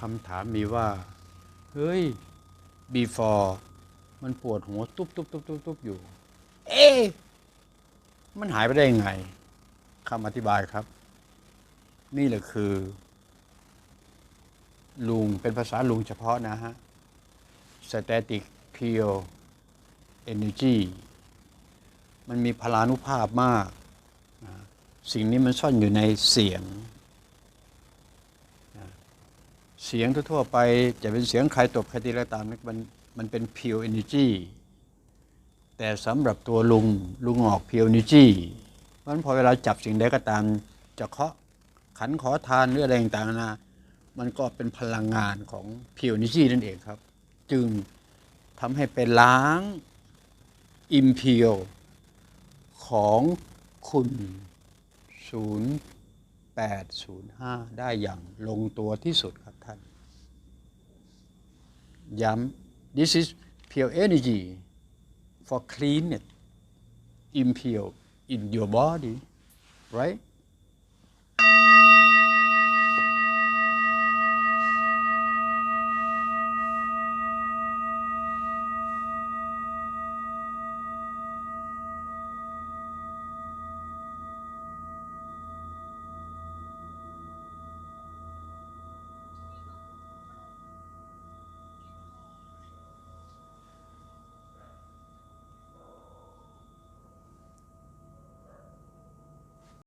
คำถามมีว่า เฮ้ย before มันปวดหัวตุ๊บตุ๊บตุ๊บตุ๊บตุ๊บอยู่ เอ๊ะมันหายไปได้ยังไงคำอธิบายครับ นี่แหละคือ ลุงเป็นภาษาลุงเฉพาะนะฮะ static pure energy มันมีพลานุภาพมากนะสิ่งนี้มันซ่อนอยู่ในเสียงนะ เสียงทั่วไป จะเป็นเสียงใครตบใครตีอะไรตามนี่มันมันเป็น pure energy แต่สำหรับตัวลุงลุงออก pure energy เพราะฉะนั้นพอเวลาจับสิ่งใดก็ตาม จะเคาะขันขอทานหรืออะไรต่างๆนานามันก็เป็นพลังงานของ pure energy นั่นเองครับ จึงทำให้ไปล้าง impure ของคุณ 0805 ได้อย่างลงตัวที่สุดครับ Yam. This is pure energy for clean it, impure in your body, right?